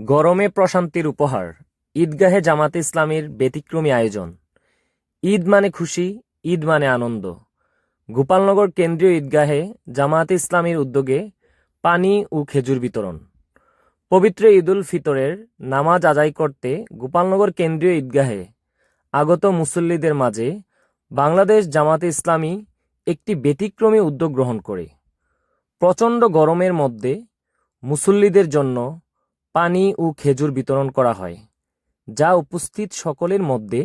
গরমে প্রশান্তির উপহার। ঈদগাহে জামাতে ইসলামীর ব্যতিক্রমী আয়োজন। ঈদ মানে খুশি, ঈদ মানে আনন্দ। গোপালনগর কেন্দ্রীয় ঈদগাহে জামায়াতে ইসলামীর উদ্যোগে পানি ও খেজুর বিতরণ। পবিত্র ঈদুল ফিতরের নামাজ আদায় করতে গোপালনগর কেন্দ্রীয় ঈদগাহে আগত মুসল্লিদের মাঝে বাংলাদেশ জামাতে ইসলামী একটি ব্যতিক্রমী উদ্যোগ গ্রহণ করে। প্রচণ্ড গরমের মধ্যে মুসল্লিদের জন্য পানি ও খেজুর বিতরণ করা হয়, যা উপস্থিত সকলের মধ্যে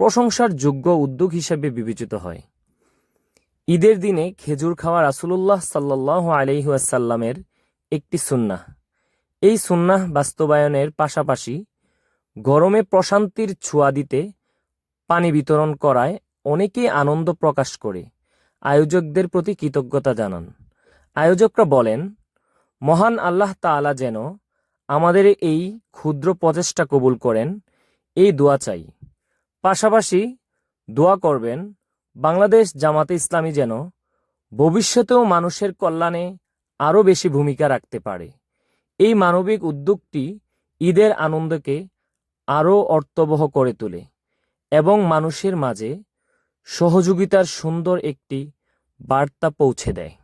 প্রশংসার যোগ্য উদ্যোগ হিসেবে বিবেচিত হয়। ঈদের দিনে খেজুর খাওয়া রাসূলুল্লাহ সাল্লাহ আলহিহাসাল্লামের একটি সুন্নাহ। এই সুন্নাহ বাস্তবায়নের পাশাপাশি গরমে প্রশান্তির ছোঁয়া দিতে পানি বিতরণ করায় অনেকেই আনন্দ প্রকাশ করে। আয়োজকদের প্রতি কৃতজ্ঞতা জানান। আয়োজকরা বলেন, মহান আল্লাহ তাআলা যেন আমাদের এই ক্ষুদ্র প্রচেষ্টা কবুল করেন, এই দোয়া চাই। পাশাপাশি দোয়া করবেন, বাংলাদেশ জামাতে ইসলামী যেন ভবিষ্যতেও মানুষের কল্যাণে আরও বেশি ভূমিকা রাখতে পারে। এই মানবিক উদ্যোগটি ঈদের আনন্দকে আরও অর্থবহ করে তোলে এবং মানুষের মাঝে সহযোগিতার সুন্দর একটি বার্তা পৌঁছে দেয়।